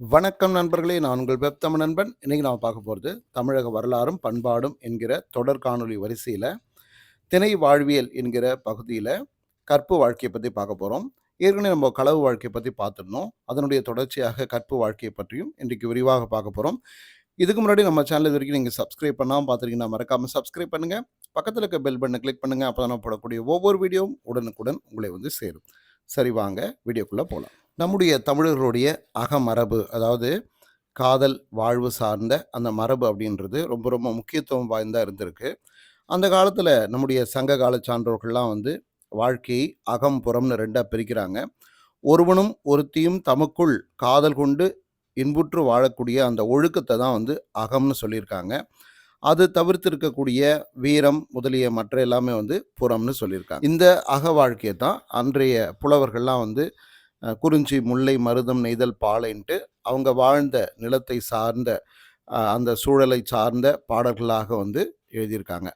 வணக்கம் நண்பர்களே நான் உங்கள் வெப் தமிழ் நண்பன். இன்னைக்கு நான் பார்க்க போகிறது தமிழக வரலாறும் பண்பாடும் என்கிற தொடர் காணொலி வரிசையில் திணை வாழ்வியல் என்கிற பகுதியில் கற்பு வாழ்க்கையை பற்றி பார்க்க போகிறோம் ஏற்கனவே நம்ம களவு வாழ்க்கையை பற்றி பார்த்துருந்தோம். அதனுடைய தொடர்ச்சியாக கற்பு வாழ்க்கையை பற்றியும் இன்றைக்கு விரிவாக பார்க்க போகிறோம் இதுக்கு முன்னாடி நம்ம சேனல் இது வரைக்கும் நீங்கள் சப்ஸ்கிரைப் பண்ணாமல் பார்த்துருக்கீங்கன்னா மறக்காமல் சப்ஸ்கிரைப் பண்ணுங்கள் பக்கத்தில் இருக்க பெல் பட்டனை கிளிக் பண்ணுங்கள் அப்போ தான் போடக்கூடிய ஒவ்வொரு வீடியோவும் உடனுக்குடன் உங்களை வந்து சேரும். சரி வாங்க வீடியோக்குள்ளே போகலாம் நம்முடைய தமிழர்களுடைய அகமரபு அதாவது காதல் வாழ்வு சார்ந்த அந்த மரபு அப்படின்றது ரொம்ப ரொம்ப முக்கியத்துவம் வாய்ந்தா இருந்திருக்கு. அந்த காலத்தில் நம்முடைய சங்க கால சான்றோர்கள்லாம் வந்து வாழ்க்கையை அகம் புறம்னு ரெண்டாக பிரிக்கிறாங்க. ஒருவனும் ஒருத்தியும் தமக்குள் காதல் கொண்டு இன்புற்று வாழக்கூடிய அந்த ஒழுக்கத்தை தான் வந்து அகம்னு சொல்லியிருக்காங்க. அது தவிர்த்து இருக்கக்கூடிய வீரம் முதலிய மற்ற எல்லாமே வந்து புறம்னு சொல்லியிருக்காங்க. இந்த அக வாழ்க்கையை தான் அன்றைய புலவர்கள்லாம் வந்து குறிஞ்சி முல்லை மருதம் நெய்தல் பாலைன்ட்டு அவங்க வாழ்ந்த நிலத்தை சார்ந்த அந்த சூழலை சார்ந்த பாடல்களாக வந்து எழுதியிருக்காங்க.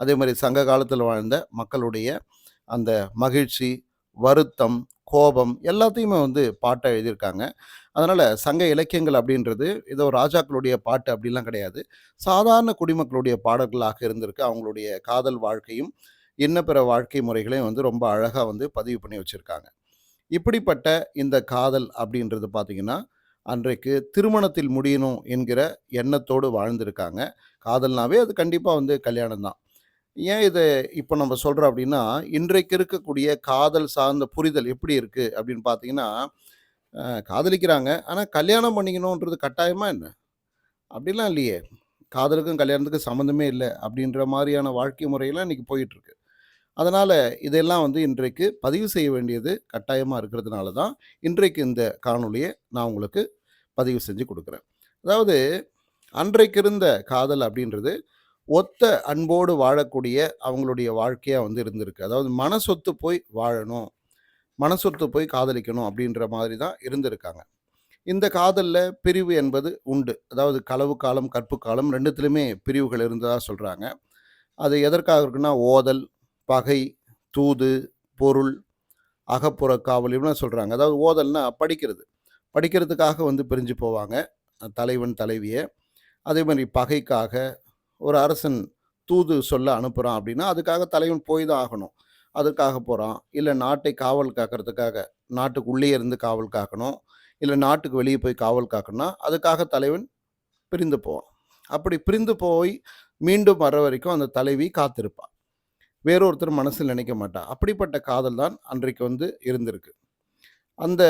அதே மாதிரி சங்க காலத்தில் வாழ்ந்த மக்களுடைய அந்த மகிழ்ச்சி வருத்தம் கோபம் எல்லாத்தையுமே வந்து பாட்டை எழுதியிருக்காங்க. அதனால் சங்க இலக்கியங்கள் அப்படின்றது ஏதோ ராஜாக்களுடைய பாட்டு அப்படிலாம் கிடையாது. சாதாரண குடிமக்களுடைய பாடல்களாக இருந்திருக்கு. அவங்களுடைய காதல் வாழ்க்கையும் இன்ன பிற வாழ்க்கை முறைகளையும் வந்து ரொம்ப அழகாக வந்து பதிவு பண்ணி வச்சுருக்காங்க. இப்படிப்பட்ட இந்த காதல் அப்படின்றது பார்த்திங்கன்னா அன்றைக்கு திருமணத்தில் முடியணும் என்கிற எண்ணத்தோடு வாழ்ந்திருக்காங்க. காதல்னாவே அது கண்டிப்பாக வந்து கல்யாணம் தான். ஏன் இதை இப்போ நம்ம சொல்கிறோம் அப்படின்னா இன்றைக்கு இருக்கக்கூடிய காதல் சார்ந்த புரிதல் எப்படி இருக்குது அப்படின்னு பார்த்தீங்கன்னா காதலிக்கிறாங்க. ஆனால் கல்யாணம் பண்ணிக்கணுன்றது கட்டாயமாக என்ன? அப்படிலாம் இல்லையே. காதலுக்கும் கல்யாணத்துக்கும் சம்மந்தமே இல்லை அப்படின்ற மாதிரியான வாழ்க்கை முறையெல்லாம் இன்றைக்கி போயிட்டுருக்கு அதனால் இதெல்லாம் வந்து இன்றைக்கு பதிவு செய்ய வேண்டியது கட்டாயமாக இருக்கிறதுனால தான் இன்றைக்கு இந்த காணொலியை நான் உங்களுக்கு பதிவு செஞ்சு கொடுக்குறேன். அதாவது அன்றைக்கு இருந்த காதல் அப்படின்றது ஒத்த அன்போடு வாழக்கூடிய அவங்களுடைய வாழ்க்கையாக வந்து இருந்திருக்கு. அதாவது மனசொத்து போய் வாழணும் மனசொத்து போய் காதலிக்கணும் அப்படின்ற மாதிரி தான் இருந்திருக்காங்க. இந்த காதலில் பிரிவு என்பது உண்டு. அதாவது களவு காலம் கற்பு காலம் ரெண்டுத்துலையுமே பிரிவுகள் இருந்ததாக சொல்கிறாங்க அது எதற்காக இருக்குன்னா ஓதல் பகை தூது பொருள் அகப்புற காவல் இப்படிலாம் சொல்கிறாங்க அதாவது ஓதல்னா படிக்கிறது. படிக்கிறதுக்காக வந்து பிரிஞ்சு போவாங்க. தலைவன் தலைவியை. அதே மாதிரி பகைக்காக ஒரு அரசன் தூது சொல்ல அனுப்புகிறான் அப்படின்னா அதுக்காக தலைவன் போய் தான் ஆகணும். அதுக்காக போகிறான் இல்லை நாட்டை காவல் காக்கிறதுக்காக நாட்டுக்கு உள்ளே இருந்து காவல் காக்கணும். இல்லை நாட்டுக்கு வெளியே போய் காவல் காக்கணும்னா அதுக்காக தலைவன் பிரிந்து போவான். அப்படி பிரிந்து போய் மீண்டும் வர வரைக்கும் அந்த தலைவி காத்திருப்பாள் வேறொருத்தர் மனசில் நினைக்க மாட்டா அப்படிப்பட்ட காதல் தான் அன்றைக்கு வந்து இருந்திருக்கு. அந்த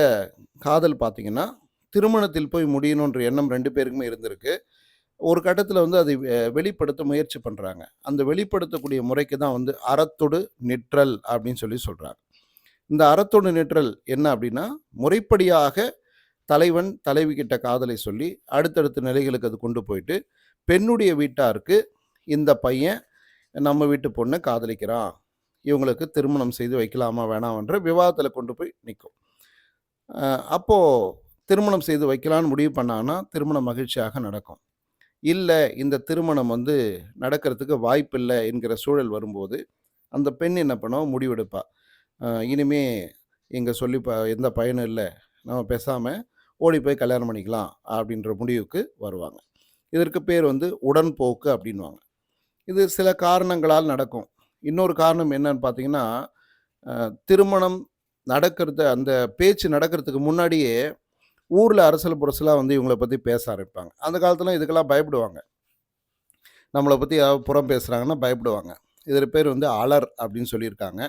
காதல் பார்த்திங்கன்னா திருமணத்தில் போய் முடியணுன்ற எண்ணம் ரெண்டு பேருக்குமே இருந்திருக்கு. ஒரு கட்டத்தில் வந்து அதை வெ- வெளிப்படுத்த முயற்சி பண்ணுறாங்க அந்த வெளிப்படுத்தக்கூடிய முறைக்கு தான் வந்து அறத்தொடு நிற்றல் அப்படின்னு சொல்லி சொல்கிறாங்க இந்த அறத்தொடு நிற்றல் என்ன அப்படின்னா முறைப்படியாக தலைவன் தலைவி கிட்ட காதலை சொல்லி அடுத்தடுத்த நிலைகளுக்கு அது கொண்டு போயிட்டு பெண்ணுடைய வீட்டாருக்கு இந்த பையன் நம்ம வீட்டு பொண்ணை காதலிக்கிறான் இவங்களுக்கு திருமணம் செய்து வைக்கலாமா வேணாமன்ற விவாதத்தில் கொண்டு போய் நிற்கும் அப்போது திருமணம் செய்து வைக்கலான்னு முடிவு பண்ணான்னா திருமணம் மகிழ்ச்சியாக நடக்கும். இல்லை இந்த திருமணம் வந்து நடக்கிறதுக்கு வாய்ப்பில்லை என்கிற சூழல் வரும்போது அந்த பெண் என்ன பண்ணுவோம் முடிவெடுப்பா. இனிமே இங்கே சொல்லி ப எந்த பயனும் இல்லை. நம்ம பேசாமல் ஓடி போய் கல்யாணம் பண்ணிக்கலாம் அப்படின்ற முடிவுக்கு வருவாங்க. இதற்கு பேர் வந்து உடன்போக்கு அப்படின்வாங்க இது சில காரணங்களால் நடக்கும். இன்னொரு காரணம் என்னன்னு பார்த்தீங்கன்னா திருமணம் நடக்கிறது அந்த பேச்சு நடக்கிறதுக்கு முன்னாடியே ஊரில் அரசல் புரசலாக வந்து இவங்கள பற்றி பேச ஆரம்பிப்பாங்க. அந்த காலத்தில் இதுக்கெல்லாம் பயப்படுவாங்க. நம்மளை பற்றி யாராவது புறம் பேசுகிறாங்கன்னா பயப்படுவாங்க. இதில் பேர் வந்து அலர் அப்படின்னு சொல்லியிருக்காங்க.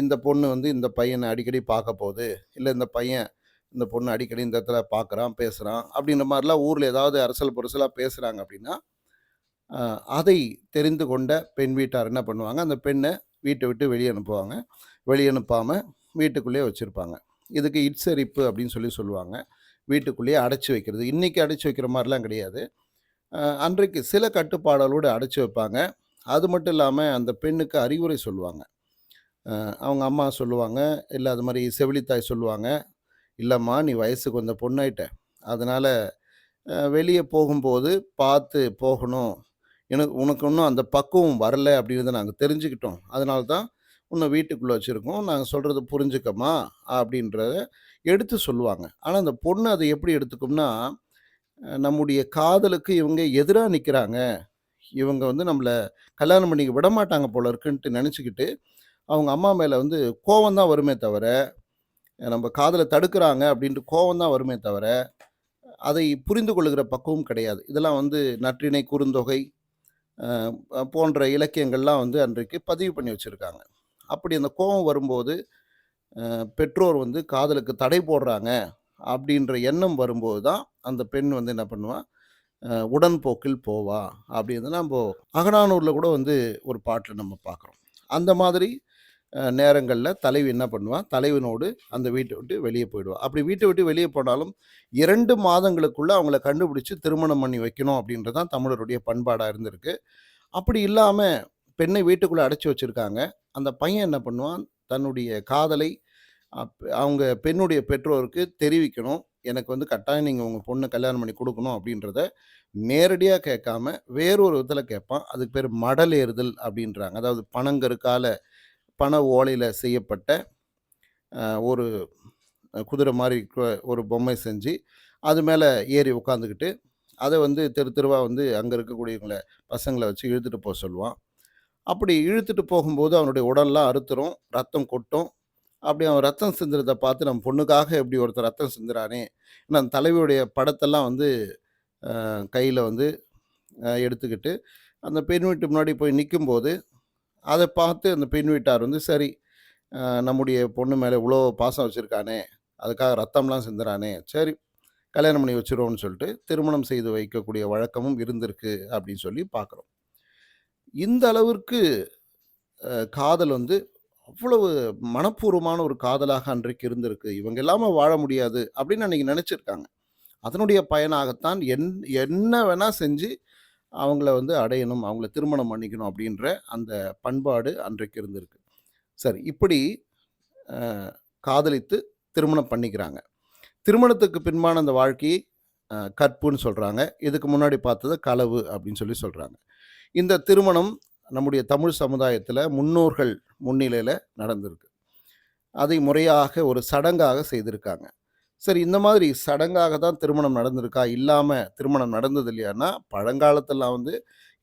இந்த பொண்ணு வந்து இந்த பையனை அடிக்கடி பார்க்க போகுது. இல்லை இந்த பையன் இந்த பொண்ணு அடிக்கடி இந்த இடத்துல பார்க்குறான் பேசுகிறான் அப்படின்ற மாதிரிலாம் ஊரில் ஏதாவது அரசல் புரசலாக பேசுகிறாங்க அப்படின்னா அதை தெரிந்து கொண்ட பெண் வீட்டார் என்ன பண்ணுவாங்க? அந்த பெண்ணை வீட்டை விட்டு வெளியே அனுப்புவாங்க. வெளியே அனுப்பாமல் வீட்டுக்குள்ளேயே வச்சுருப்பாங்க. இதுக்கு இட்சரிப்பு அப்படின்னு சொல்லி சொல்லுவாங்க. வீட்டுக்குள்ளேயே அடைச்சி வைக்கிறது. இன்றைக்கி அடைச்சி வைக்கிற மாதிரிலாம் கிடையாது. அன்றைக்கு சில கட்டுப்பாடுகளோடு அடைச்சி வைப்பாங்க. அது மட்டும் இல்லாமல் அந்த பெண்ணுக்கு அறிவுரை சொல்லுவாங்க. அவங்க அம்மா சொல்லுவாங்க. இல்லை அது மாதிரி செவிலித்தாய் சொல்லுவாங்க. இல்லைம்மா நீ வயசுக்கு வந்த பொண்ணாயிட்ட. அதனால் வெளியே போகும்போது பார்த்து போகணும். எனக்கு உனக்கு இன்னும் அந்த பக்குவம் வரல அப்படின்றத நாங்கள் தெரிஞ்சுக்கிட்டோம். அதனால தான் உன்னை வீட்டுக்குள்ளே வச்சுருக்கோம். நாங்கள் சொல்கிறத புரிஞ்சுக்கமா அப்படின்றத எடுத்து சொல்லுவாங்க. ஆனால் அந்த பொண்ணு அதை எப்படி எடுத்துக்கும்னா நம்முடைய காதலுக்கு இவங்க எதிராக நிற்கிறாங்க இவங்க வந்து நம்மளை கல்யாணம் பண்ணிக்க விட மாட்டாங்க போல இருக்குன்ட்டு நினச்சிக்கிட்டு அவங்க அம்மா மேலே வந்து கோவம் தான் வருமே தவிர நம்ம காதலை தடுக்கிறாங்க அப்படின்ட்டு கோவம் தான் வருமே தவிர அதை புரிந்து கொள்ளுகிற பக்குவம் கிடையாது. இதெல்லாம் வந்து நற்றிணை குறுந்தொகை போன்ற இலக்கியங்கள்லாம் வந்து அன்றைக்கு பதிவு பண்ணி வச்சுருக்காங்க. அப்படி அந்த கோபம் வரும்போது பெற்றோர் வந்து காதலுக்கு தடை போடுறாங்க அப்படின்ற எண்ணம் வரும்போது தான் அந்த பெண் வந்து என்ன பண்ணுவாள் உடன்போக்கில் போவா அப்படின்னு நம்ம அகநானூரில் கூட வந்து ஒரு பாட்டில் நம்ம பார்க்குறோம். அந்த மாதிரி நேரங்களில் தலைவி என்ன பண்ணுவான் தலைவனோடு அந்த வீட்டை விட்டு வெளியே போயிடுவான் அப்படி வீட்டை விட்டு வெளியே போனாலும் இரண்டு மாதங்களுக்குள்ள அவங்கள கண்டுபிடிச்சு திருமணம் பண்ணி வைக்கணும் அப்படின்றது தான் தமிழருடைய பண்பாடாக இருந்திருக்கு. அப்படி இல்லாமல் பெண்ணை வீட்டுக்குள்ளே அடைச்சி வச்சுருக்காங்க. அந்த பையன் என்ன பண்ணுவான்? தன்னுடைய காதலை அவங்க பெண்ணுடைய பெற்றோருக்கு தெரிவிக்கணும். எனக்கு வந்து கட்டாயம் நீங்கள் உங்கள் பொண்ணை கல்யாணம் பண்ணி கொடுக்கணும் அப்படின்றத நேரடியாக கேட்காம வேறொரு விதத்தில் கேட்பான். அதுக்கு பேர் மடல் ஏறுதல் அப்படின்றாங்க. அதாவது பணங்கருக்கால பண ஓலையில் செய்யப்பட்ட ஒரு குதிரை மாதிரி ஒரு பொம்மை செஞ்சு அது மேலே ஏறி உட்காந்துக்கிட்டு அதை வந்து தெரு தெருவாக வந்து அங்கே இருக்கக்கூடியவங்கள பசங்களை வச்சு இழுத்துட்டு போக சொல்லுவான். அப்படி இழுத்துட்டு போகும்போது அவனுடைய உடல்லாம் அறுத்துரும் ரத்தம் கொட்டும். அப்படி அவன் ரத்தம் சிந்துறதை பார்த்து நம்ம பொண்ணுக்காக எப்படி ஒருத்தர் ரத்தம் சிந்துறானே? ஏன்னா அந்த தலைவியுடைய படத்தெல்லாம் வந்து கையில் வந்து எடுத்துக்கிட்டு அந்த பெண் வீட்டு முன்னாடி போய் நிற்கும்போது அதை பார்த்து அந்த பெண் வீட்டார் வந்து சரி நம்முடைய பொண்ணு மேலே இவ்வளோ பாசம் வச்சுருக்கானே அதுக்காக ரத்தம்லாம் சிந்துறானே சரி கல்யாணம் பண்ணி வச்சுருவோம்னு சொல்லிட்டு திருமணம் செய்து வைக்கக்கூடிய வழக்கமும் இருந்திருக்கு அப்படின்னு சொல்லி பார்க்குறோம். இந்த அளவிற்கு காதல் வந்து அவ்வளவு மனப்பூர்வமான ஒரு காதலாக அன்றைக்கு இருந்திருக்கு. இவங்க இல்லாமல் வாழ முடியாது அப்படின்னு அன்றைக்கி நினச்சிருக்காங்க. அதனுடைய பயனாகத்தான் என் என்ன வேணால் செஞ்சு அவங்கள வந்து அடையணும் அவங்கள திருமணம் பண்ணிக்கணும் அப்படின்ற அந்த பண்பாடு அன்றைக்கு இருந்திருக்கு. சரி இப்படி காதலித்து திருமணம் பண்ணிக்கிறாங்க. திருமணத்துக்கு பின்பான அந்த வாழ்க்கையை கற்புன்னு சொல்கிறாங்க இதுக்கு முன்னாடி பார்த்தது களவு அப்படின்னு சொல்லி சொல்கிறாங்க இந்த திருமணம் நம்முடைய தமிழ் சமுதாயத்தில் முன்னோர்கள் முன்னிலையில் நடந்திருக்கு. அதை முறையாக ஒரு சடங்காக செய்திருக்காங்க. சரி இந்த மாதிரி சடங்காக தான் திருமணம் நடந்திருக்கா? இல்லாமல் திருமணம் நடந்தது இல்லையான்னா பழங்காலத்தெல்லாம் வந்து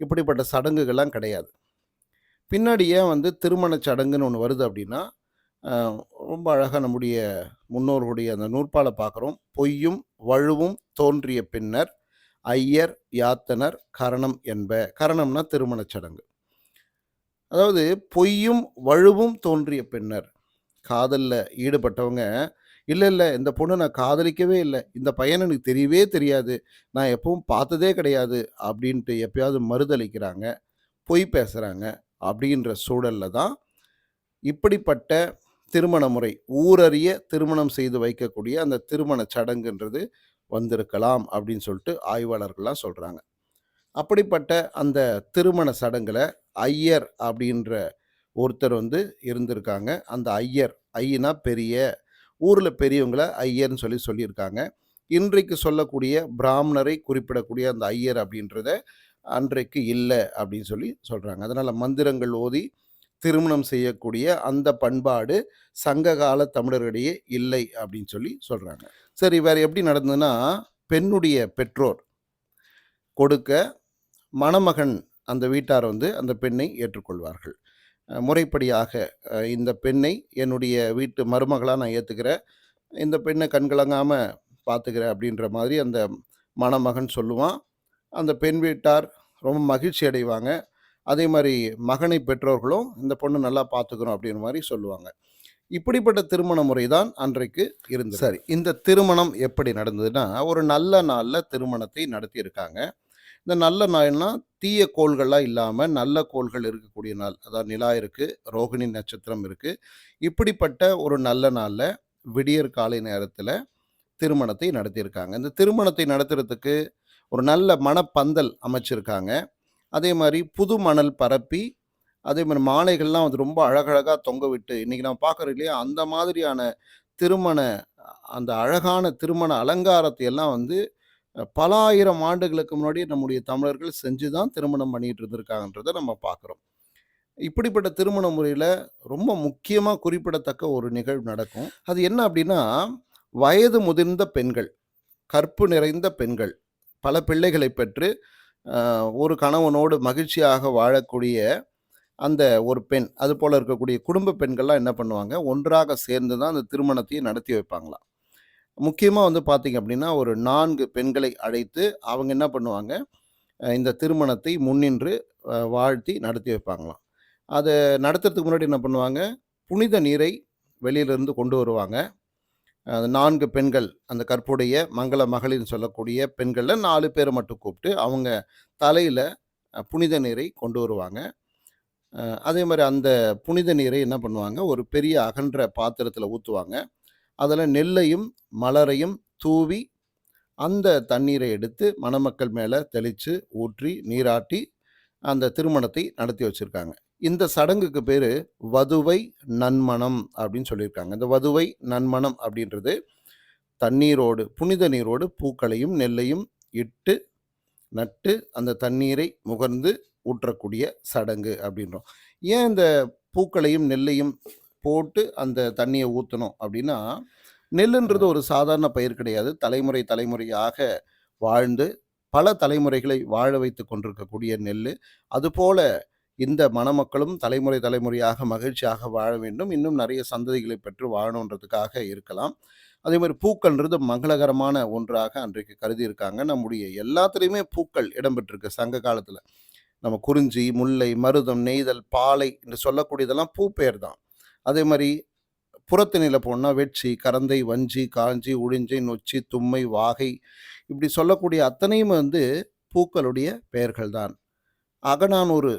இப்படிப்பட்ட சடங்குகள்லாம் கிடையாது. பின்னாடி ஏன் வந்து திருமண சடங்குன்னு ஒன்று வருது அப்படின்னா ரொம்ப அழகாக நம்முடைய முன்னோர்களுடைய அந்த நூற்பாலை பார்க்குறோம். பொய்யும் வழுவும் தோன்றிய பின்னர் ஐயர் யாத்தனர் கரணம் என்ப கரணம்னா திருமணச் சடங்கு. அதாவது பொய்யும் வழுவும் தோன்றிய பின்னர் காதலில் ஈடுபட்டவங்க இல்லை இல்லை. இந்த பொண்ணு நான் காதலிக்கவே இல்லை. இந்த பையன் எனக்கு தெரியவே தெரியாது. நான் எப்பவும் பார்த்ததே கிடையாது அப்படின்ட்டு எப்பயாவது மறுதளிக்கிறாங்க பொய் பேசுகிறாங்க அப்படின்ற சூழலில் தான் இப்படிப்பட்ட திருமண முறை ஊரறிய திருமணம் செய்து வைக்கக்கூடிய அந்த திருமண சடங்குன்றது வந்திருக்கலாம் அப்படின்னு சொல்லிட்டு ஆய்வாளர்கள்லாம் சொல்கிறாங்க அப்படிப்பட்ட அந்த திருமண சடங்கில் ஐயர் அப்படின்ற ஒருத்தர் வந்து இருந்திருக்காங்க. அந்த ஐயர் ஐயனா பெரிய ஊரில் பெரியவங்களை ஐயர்னு சொல்லி சொல்லியிருக்காங்க. இன்றைக்கு சொல்லக்கூடிய பிராமணரை குறிப்பிடக்கூடிய அந்த ஐயர் அப்படின்றத அன்றைக்கு இல்லை அப்படின்னு சொல்லி சொல்கிறாங்க அதனால் மந்திரங்கள் ஓதி திருமணம் செய்யக்கூடிய அந்த பண்பாடு சங்ககால தமிழர்களிடையே இல்லை அப்படின்னு சொல்லி சொல்கிறாங்க சரி வேறு எப்படி நடந்ததுன்னா பெண்ணுடைய பெற்றோர் கொடுக்க மணமகன் அந்த வீட்டார் வந்து அந்த பெண்ணை ஏற்றுக்கொள்வார்கள். முறைப்படியாக இந்த பெண்ணை என்னுடைய வீட்டு மருமகளாக நான் ஏற்றுக்கிறேன் இந்த பெண்ணை கண்கலங்காமல் பார்த்துக்கிறேன் அப்படின்ற மாதிரி அந்த மணமகன் சொல்லுவான். அந்த பெண் வீட்டார் ரொம்ப மகிழ்ச்சி அடைவாங்க. அதே மாதிரி மகனை பெற்றோர்களும் இந்த பொண்ணு நல்லா பார்த்துக்கணும் அப்படின்ற மாதிரி சொல்லுவாங்க. இப்படிப்பட்ட திருமண முறை தான் அன்றைக்கு இருந்தது. சரி. இந்த திருமணம் எப்படி நடந்ததுன்னா ஒரு நல்ல நாளில் திருமணத்தை நடத்தியிருக்காங்க. இந்த நல்ல நாள்னா தீய கோள்கள்லாம் இல்லாமல் நல்ல கோள்கள் இருக்கக்கூடிய நாள். அதாவது நிலா இருக்குது ரோகிணி நட்சத்திரம் இருக்குது இப்படிப்பட்ட ஒரு நல்ல நாளில் விடியற் காலை நேரத்தில் திருமணத்தை நடத்தியிருக்காங்க. இந்த திருமணத்தை நடத்துறதுக்கு ஒரு நல்ல மணப்பந்தல் அமைச்சிருக்காங்க. அதே மாதிரி புது மணல் பரப்பி அதே மாதிரி மாலைகள்லாம் வந்து ரொம்ப அழகழகாக தொங்க விட்டு இன்றைக்கி நம்ம பார்க்குறோம் இல்லையா அந்த மாதிரியான திருமண அந்த அழகான திருமண அலங்காரத்தை எல்லாம் வந்து பல ஆயிரம் ஆண்டுகளுக்கு முன்னாடி நம்முடைய தமிழர்கள் செஞ்சு தான் திருமணம் பண்ணிட்டு இருந்திருக்காங்கன்றதை நம்ம பார்க்குறோம் இப்படிப்பட்ட திருமண முறையில் ரொம்ப முக்கியமாக குறிப்பிடத்தக்க ஒரு நிகழ்வு நடக்கும். அது என்ன அப்படின்னா வயது முதிர்ந்த பெண்கள், கற்பு நிறைந்த பெண்கள், பல பிள்ளைகளை பெற்று ஒரு கணவனோடு மகிழ்ச்சியாக வாழக்கூடிய அந்த ஒரு பெண், அது போல் இருக்கக்கூடிய குடும்ப பெண்கள்லாம் என்ன பண்ணுவாங்க, ஒன்றாக சேர்ந்து தான் அந்த திருமணத்தையும் நடத்தி வைப்பாங்களாம். முக்கியமாக வந்து பார்த்தீங்க அப்படின்னா ஒரு நான்கு பெண்களை அழைத்து அவங்க என்ன பண்ணுவாங்க, இந்த திருமணத்தை முன்னின்று வாழ்த்தி நடத்தி வைப்பாங்களாம். அதை நடத்துறதுக்கு முன்னாடி என்ன பண்ணுவாங்க, புனித நீரை வெளியிலிருந்து கொண்டு வருவாங்க. நான்கு பெண்கள், அந்த கற்புடைய மங்கள மகளிர்னு சொல்லக்கூடிய பெண்களில் நாலு பேரை மட்டும் கூப்பிட்டு அவங்க தலையில் புனித நீரை கொண்டு வருவாங்க. அதே மாதிரி அந்த புனித நீரை என்ன பண்ணுவாங்க, ஒரு பெரிய அகன்ற பாத்திரத்தில் ஊற்றுவாங்க அதில் நெல்லையும், மலரையும் தூவி, அந்த தண்ணீரை எடுத்து மணமக்கள் மேலே தெளித்து ஊற்றி, நீராட்டி, அந்த திருமணத்தை நடத்தி வச்சுருக்காங்க இந்த சடங்குக்கு பேர் "வதுவை நன்மணம்" அப்படின்னு சொல்லியிருக்காங்க. இந்த "வதுவை நன்மணம்" அப்படின்றது தண்ணீரோடு, புனித நீரோடு பூக்களையும், நெல்லையும் இட்டு, நட்டு, அந்த தண்ணீரை முகர்ந்து ஊற்றக்கூடிய சடங்கு அப்படின்றோம் ஏன் இந்த பூக்களையும், நெல்லையும் போட்டு அந்த தண்ணீய ஊத்தணும் அப்டின்னா, நெல்லுன்றது ஒரு சாதாரண பயிர் கிடையாது. தலைமுறை தலைமுறையாக வாழ்ந்து, பல தலைமுறைகளை வாழ வைத்துக் கொண்டிருக்கக்கூடிய நெல்லு. அதுபோல இந்த மணமக்களும் தலைமுறை தலைமுறையாக மகிழ்ச்சியாக வாழ வேண்டும். இன்னும் நெறைய சந்ததிகளை பெற்று வாழணுன்றதுக்காக இருக்கலாம். அதே மாரி பூக்கள்ன்றது மங்களகரமான ஒன்றாக அன்றைக்கு கருதியிருக்காங்க. நம்முடைய எல்லாத்துலயுமே பூக்கள் இடம்பெற்றிருக்கு சங்க காலத்தில. நம்ம குறிஞ்சி, முல்லை, மருதம், நெய்தல், பாலை என்று சொல்லக்கூடியதெல்லாம் பூ பெயர் தான். அதே மாரி புறத்திணையில போனால் வெட்சி, கரந்தை, வஞ்சி, காஞ்சி, உழிஞ்சை, நொச்சி, தும்மை, வாகை இப்படி சொல்லக்கூடிய அத்தனையும் வந்து பூக்களுடைய பெயர்கள் தான். அகநானூறு,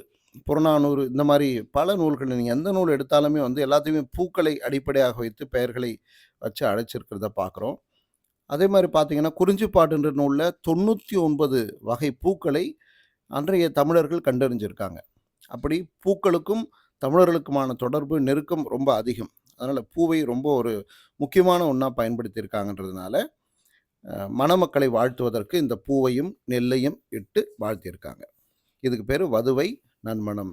புறநானூறு இந்த மாதிரி பல நூல்கள் நீங்கள் எந்த நூல் எடுத்தாலுமே வந்து எல்லாத்தையுமே பூக்களை அடிப்படையாக வைத்து பெயர்களை வச்சு அழைச்சிருக்கிறத பார்க்குறோம். அதே மாரி பார்த்தீங்கன்னா, குறிஞ்சிப்பாட்டுன்ற நூல்ல 99 வகை பூக்களை அன்றைய தமிழர்கள் கண்டறிஞ்சிருக்காங்க. அப்படி பூக்களுக்கும், தமிழர்களுக்குமான தொடர்பு, நெருக்கம் ரொம்ப அதிகம். அதனால் பூவை ரொம்ப ஒரு முக்கியமான ஒன்றா பயன்படுத்தியிருக்காங்கன்றதுனால, மணமக்களை வாழ்த்துவதற்கு இந்த பூவையும், நெல்லையும் இட்டு வாழ்த்தியிருக்காங்க. இதுக்கு பேர் "வதுவை நன்மணம்".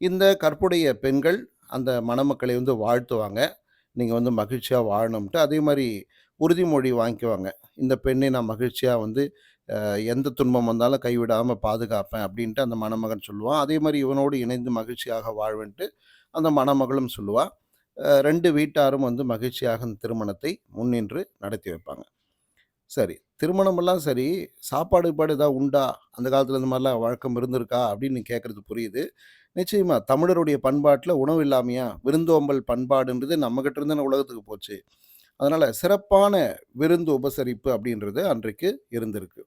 இந்த கற்புடைய பெண்கள் அந்த மணமக்களை வந்து வாழ்த்துவாங்க. நீங்கள் வந்து மகிழ்ச்சியாக வாழணும்ட்டு அதே மாதிரி உறுதிமொழி வாங்கிக்குவாங்க. இந்த பெண்ணை நான் மகிழ்ச்சியாக வந்து எந்த துன்பம் வந்தாலும் கைவிடாமல் பாதுகாப்பேன் அப்படின்ட்டு அந்த மணமகன் சொல்லுவான். அதே மாதிரி இவனோடு இணைந்து மகிழ்ச்சியாக வாழ்வேன்ட்டு அந்த மணமகளும் சொல்லுவாள் ரெண்டு வீட்டாரும் வந்து மகிழ்ச்சியாக அந்த திருமணத்தை முன்னின்று நடத்தி வைப்பாங்க. சரி, திருமணமெல்லாம் சரி, சாப்பாடு பாடு ஏதாவது உண்டா? அந்த காலத்தில் இந்த மாதிரிலாம் வழக்கம் இருந்திருக்கா? அப்படின்னு கேட்குறது புரியுது. நிச்சயமாக தமிழருடைய பண்பாட்டில் உணவு இல்லாமையா? விருந்தோம்பல் பண்பாடுன்றது நம்மகிட்ட இருந்து உலகத்துக்கு போச்சு. அதனால் சிறப்பான விருந்து உபசரிப்பு அப்படின்றது அன்றைக்கு இருந்திருக்கு.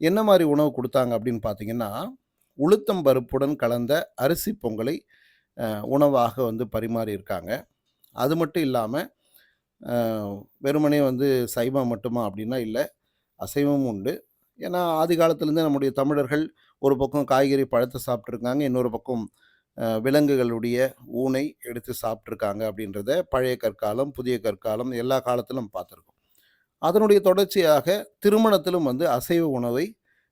என்ன மாதிரி உணவு கொடுத்தாங்க அப்படின்னு பார்த்தீங்கன்னா, உளுத்தம் பருப்புடன் கலந்த அரிசி பொங்கலை உணவாக வந்து பரிமாறியிருக்காங்க. அது மட்டும் இல்லாமல் வெறுமனே வந்து சைவம் மட்டுமா அப்படின்னா இல்லை அசைவமும் உண்டு. ஏன்னா, ஆதி காலத்துலேருந்து நம்முடைய தமிழர்கள் ஒரு பக்கம் காய்கறி, பழத்தை சாப்பிட்ருக்காங்க இன்னொரு பக்கம் விலங்குகளுடைய ஊனை எடுத்து சாப்பிட்ருக்காங்க அப்படின்றத பழைய கற்காலம், புதிய கற்காலம் எல்லா காலத்திலும் பார்த்துருக்கோம். அதனுடைய தொடர்ச்சியாக திருமணத்திலும் வந்து அசைவ உணவை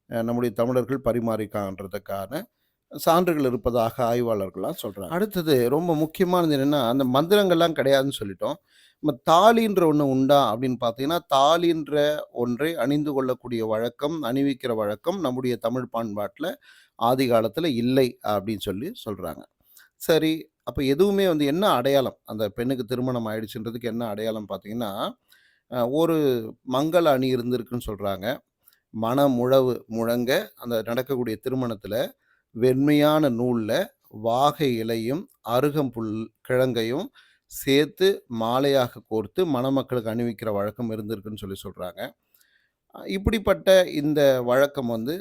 நம்முடைய தமிழர்கள் பரிமாறிக்கான்றதுக்கான சான்றுகள் இருப்பதாக ஆய்வாளர்கள்லாம் சொல்கிறாங்க அடுத்தது ரொம்ப முக்கியமானது என்னென்னா அந்த மந்திரங்கள்லாம் கிடையாதுன்னு சொல்லிட்டோம். நம்ம தாலின்ற ஒன்று உண்டா? அப்படின்னு பார்த்தீங்கன்னா, தாலின்ற ஒன்றை அணிந்து கொள்ளக்கூடிய வழக்கம், அணிவிக்கிற வழக்கம் நம்முடைய தமிழ் பண்பாட்டில் ஆதி காலத்தில் இல்லை அப்படின்னு சொல்லி சொல்கிறாங்க சரி, அப்போ எதுவுமே வந்து என்ன அடையாளம்? அந்த பெண்ணுக்கு திருமணம் ஆயிடுச்சுன்றதுக்கு என்ன அடையாளம் பார்த்தீங்கன்னா, ஒரு மங்கள அணி இருந்திருக்குன்னு சொல்கிறாங்க மணமுழவு முழங்க அந்த நடக்கக்கூடிய திருமணத்தில் வெண்மையான நூலில் வாகை இலையும், அருகம்புல் கிழங்கையும் சேர்த்து மாலையாக கோர்த்து மணமக்களுக்கு அணிவிக்கிற வழக்கம் இருந்திருக்குன்னு சொல்லி சொல்கிறாங்க இப்படிப்பட்ட இந்த வழக்கம் வந்து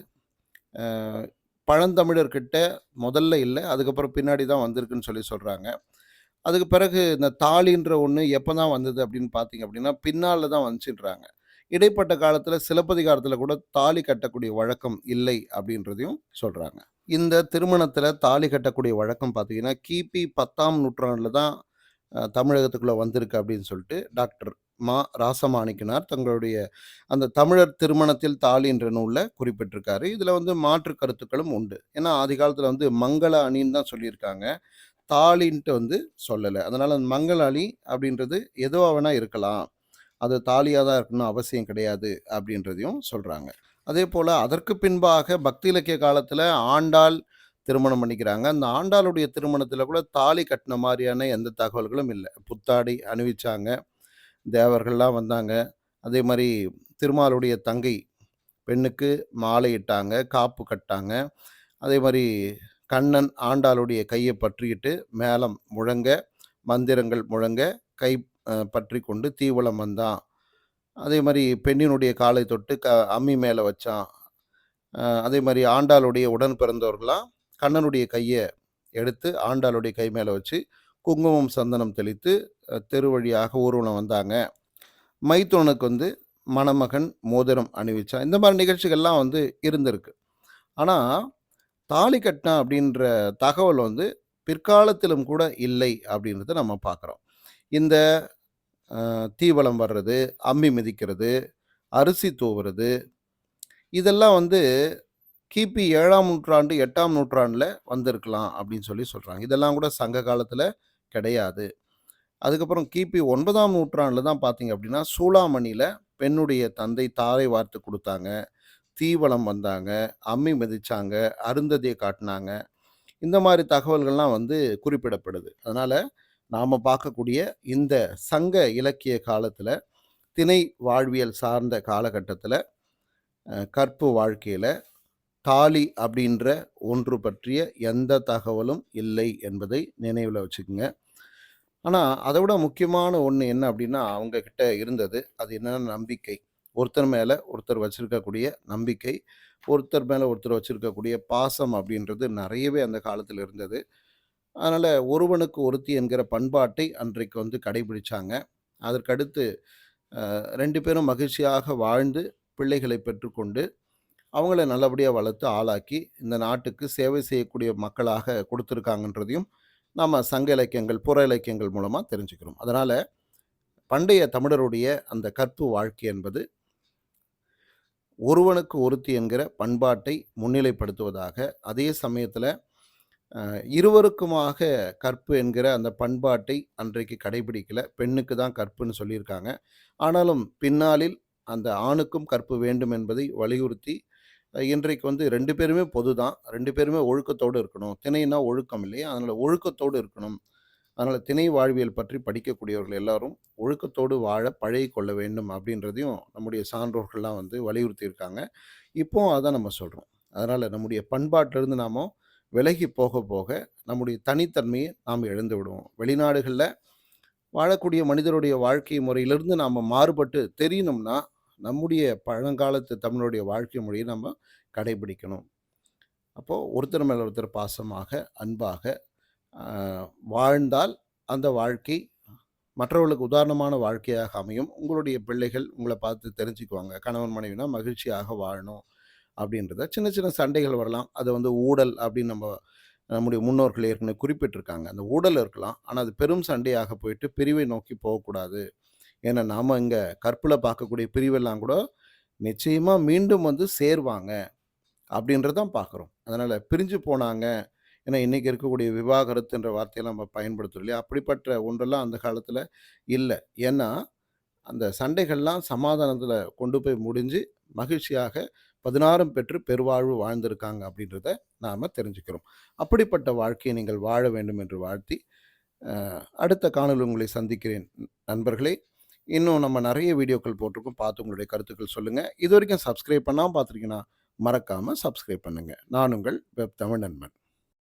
பழந்தமிழர்கிட்ட முதல்ல இல்லை அதுக்கப்புறம் பின்னாடி தான் வந்திருக்குன்னு சொல்லி சொல்கிறாங்க அதுக்கு பிறகு இந்த தாலின்ற ஒன்று எப்போ தான் வந்தது அப்படின்னு பார்த்தீங்க அப்படின்னா பின்னால் தான் வந்துச்சுன்றாங்க. இடைப்பட்ட காலத்தில் சிலப்பதிகாரத்தில் கூட தாலி கட்டக்கூடிய வழக்கம் இல்லை அப்படின்றதையும் சொல்கிறாங்க இந்த திருமணத்தில் தாலி கட்டக்கூடிய வழக்கம் பார்த்தீங்கன்னா, கிபி பத்தாம் நூற்றாண்டில் தான் தமிழகத்துக்குள்ளே வந்திருக்கு அப்படின்னு சொல்லிட்டு டாக்டர் மா. ராசமாணிக்கனார் தங்களுடைய அந்த தமிழர் திருமணத்தில் தாலி என்ற நூலில் குறிப்பிட்டிருக்காரு. இதில் வந்து மாற்று கருத்துக்களும் உண்டு. ஏன்னா ஆதி காலத்தில் வந்து மங்கள அணின்னு தான் சொல்லியிருக்காங்க. தாலின்ட்டு வந்து சொல்லலை அதனால் அந்த மங்கள அணி அப்படின்றது எதுவாக வேணால் இருக்கலாம். அது தாலியாக தான் இருக்கணும் அவசியம் கிடையாது அப்படின்றதையும் சொல்கிறாங்க அதே போல் அதற்கு பின்பாக பக்தி இலக்கிய காலத்தில் ஆண்டாள் திருமணம் பண்ணிக்கிறாங்க. அந்த ஆண்டாளுடைய திருமணத்தில் கூட தாலி கட்டின மாதிரியான எந்த தகவல்களும் இல்லை புத்தாடை அணிவிச்சாங்க. தேவர்கள்லாம் வந்தாங்க. அதே மாதிரி திருமாலுடைய தங்கை பெண்ணுக்கு மாலையிட்டாங்க, காப்பு கட்டாங்க. அதே மாதிரி கண்ணன் ஆண்டாளுடைய கையை பற்றிக்கிட்டு மேலம் முழங்க, மந்திரங்கள் முழங்க, கை பற்றி கொண்டு தீவலம் வந்தான். அதே மாதிரி பெண்ணினுடைய காலை தொட்டு க அம்மி மேலே வச்சான். அதே மாதிரி ஆண்டாளுடைய உடன் பிறந்தவர்கள்லாம் கண்ணனுடைய கையை எடுத்து ஆண்டாளுடைய கை மேலே வச்சு, குங்குமம், சந்தனம் தெளித்து தெரு வழியாக ஊர்வலம் வந்தாங்க. மைத்துனனுக்கு வந்து மணமகன் மோதிரம் அணிவிச்சான். இந்த மாதிரி நிகழ்ச்சிகள்லாம் வந்து இருந்திருக்கு. ஆனால் தாலி கட்டினா அப்படின்ற தகவல் வந்து பிற்காலத்திலும் கூட இல்லை அப்படின்றத நம்ம பார்க்குறோம். இந்த தீவளம் தீவலம் வர்றது, அம்மி மிதிக்கிறது, அரிசி தூவுறது, இதெல்லாம் வந்து கிபி ஏழாம் நூற்றாண்டு, எட்டாம் நூற்றாண்டில் வந்திருக்கலாம் அப்படின்னு சொல்லி சொல்கிறாங்க இதெல்லாம் கூட சங்க காலத்தில் கிடையாது. அதுக்கப்புறம் கிபி ஒன்பதாம் நூற்றாண்டில் தான் பார்த்தீங்க அப்படின்னா, சூளாமணியில் பெண்ணுடைய தந்தை தாரை வார்த்து கொடுத்தாங்க தீவளம் வந்தாங்க, அம்மி மிதிச்சாங்க, அருந்ததியை காட்டினாங்க இந்த மாதிரி தகவல்கள்லாம் வந்து குறிப்பிடப்படுது. அதனால் நாம் பார்க்கக்கூடிய இந்த சங்க இலக்கிய காலத்தில் திணை வாழ்வியல் சார்ந்த காலகட்டத்தில் கற்பு வாழ்க்கையில் தாலி அப்படின்ற ஒன்று பற்றிய எந்த தகவலும் இல்லை என்பதை நினைவில் வச்சுக்கோங்க ஆனால் அதை விட முக்கியமான ஒன்று என்ன அப்படின்னா, அவங்க கிட்ட இருந்தது. அது என்னென்ன நம்பிக்கை. ஒருத்தர் மேலே ஒருத்தர் வச்சுருக்கக்கூடிய நம்பிக்கை, ஒருத்தர் மேலே ஒருத்தர் வச்சுருக்கக்கூடிய பாசம் அப்படின்றது நிறையவே அந்த காலத்தில் இருந்தது. அதனால் ஒருவனுக்கு ஒருத்தி என்கிற பண்பாட்டை அன்றைக்கு வந்து கடைபிடிச்சாங்க. அதற்கடுத்து ரெண்டு பேரும் மகிழ்ச்சியாக வாழ்ந்து, பிள்ளைகளை பெற்றுக்கொண்டு, அவங்கள நல்லபடியாக வளர்த்து ஆளாக்கி, இந்த நாட்டுக்கு சேவை செய்யக்கூடிய மக்களாக கொடுத்துருக்காங்கன்றதையும் நாம் சங்க இலக்கியங்கள், புற இலக்கியங்கள் மூலமாக தெரிஞ்சுக்கிறோம். அதனால் பண்டைய தமிழருடைய அந்த கற்பு வாழ்க்கை என்பது ஒருவனுக்கு ஒருத்தி என்கிற பண்பாட்டை முன்னிலைப்படுத்துவதாக, அதே சமயத்தில் இருவருக்குமாக கற்பு என்கிற அந்த பண்பாட்டை அன்றைக்கு கடைபிடிக்கல. பெண்ணுக்கு தான் கற்புன்னு சொல்லியிருக்காங்க. ஆனாலும் பின்னாளில் அந்த ஆணுக்கும் கற்பு வேண்டும் என்பதை வலியுறுத்தி, இன்றைக்கு வந்து ரெண்டு பேருமே பொதுதான். ரெண்டு பேருமே ஒழுக்கத்தோடு இருக்கணும். திணைனா ஒழுக்கம் இல்லையா? அதனால் ஒழுக்கத்தோடு இருக்கணும். அதனால் திணை வாழ்வியல் பற்றி படிக்கக்கூடியவர்கள் எல்லாரும் ஒழுக்கத்தோடு வாழ பழகி கொள்ள வேண்டும் அப்படின்றதையும் நம்முடைய சான்றோர்கள்லாம் வந்து வலியுறுத்தியிருக்காங்க. இப்போவும் அதான் நம்ம சொல்கிறோம் அதனால் நம்முடைய பண்பாட்டிலிருந்து நாம் விலகி போக போக, நம்முடைய தனித்தன்மையை நாம் இழந்து விடுவோம். வெளிநாடுகளில் வாழக்கூடிய மனிதருடைய வாழ்க்கை முறையிலிருந்து நாம் மாறுபட்டு தெரியணும்னா, நம்முடைய பழங்காலத்து தமிழுடைய வாழ்க்கை மொழியை நம்ம கடைபிடிக்கணும். அப்போது ஒருத்தர் மேலே ஒருத்தர் பாசமாக, அன்பாக வாழ்ந்தால் அந்த வாழ்க்கை மற்றவர்களுக்கு உதாரணமான வாழ்க்கையாக அமையும். உங்களுடைய பிள்ளைகள் உங்களை பார்த்து தெரிஞ்சுக்குவாங்க. கணவன் மனைவினா மகிழ்ச்சியாக வாழணும் அப்படின்றத. சின்ன சின்ன சண்டைகள் வரலாம். அதை வந்து ஊடல் அப்படின்னு நம்ம நம்முடைய முன்னோர்கள் ஏற்கனவே குறிப்பிட்டிருக்காங்க. அந்த ஊடல் இருக்கலாம். ஆனால் அது பெரும் சண்டையாக போயிட்டு பிரிவை நோக்கி போகக்கூடாது. ஏன்னா நாம் இங்கே கற்பில் பார்க்கக்கூடிய பிரிவெல்லாம் கூட நிச்சயமாக மீண்டும் வந்து சேர்வாங்க. அப்படின்றதான் பார்க்குறோம். அதனால் பிரிஞ்சு போனாங்க. ஏன்னா இன்றைக்கி இருக்கக்கூடிய விவாகரத்துன்ற வார்த்தையெல்லாம் நம்ம பயன்படுத்துறோம் இல்லையா? அப்படிப்பட்ட ஒன்றெல்லாம் அந்த காலத்தில் இல்லை ஏன்னா, அந்த சண்டைகள்லாம் சமாதானத்தில் கொண்டு போய் முடிஞ்சு, மகிழ்ச்சியாக 16ம் பெற்று பெருவாழ்வு வாழ்ந்திருக்காங்க அப்படின்றத நாம் தெரிஞ்சுக்கிறோம். அப்படிப்பட்ட வாழ்க்கையை நீங்கள் வாழ வேண்டும் என்று வாழ்த்தி, அடுத்த காணொலி உங்களை சந்திக்கிறேன் நண்பர்களே. இன்னும் நம்ம நிறைய வீடியோக்கள் போட்டிருக்கோம். பார்த்து உங்களுடைய கருத்துக்கள் சொல்லுங்கள் இது வரைக்கும் சப்ஸ்கிரைப் பண்ணாமல் பார்த்துருக்கீங்கன்னா, மறக்காமல் சப்ஸ்கிரைப் பண்ணுங்க. நான் உங்கள் வெப் தமிழ் நண்பன்.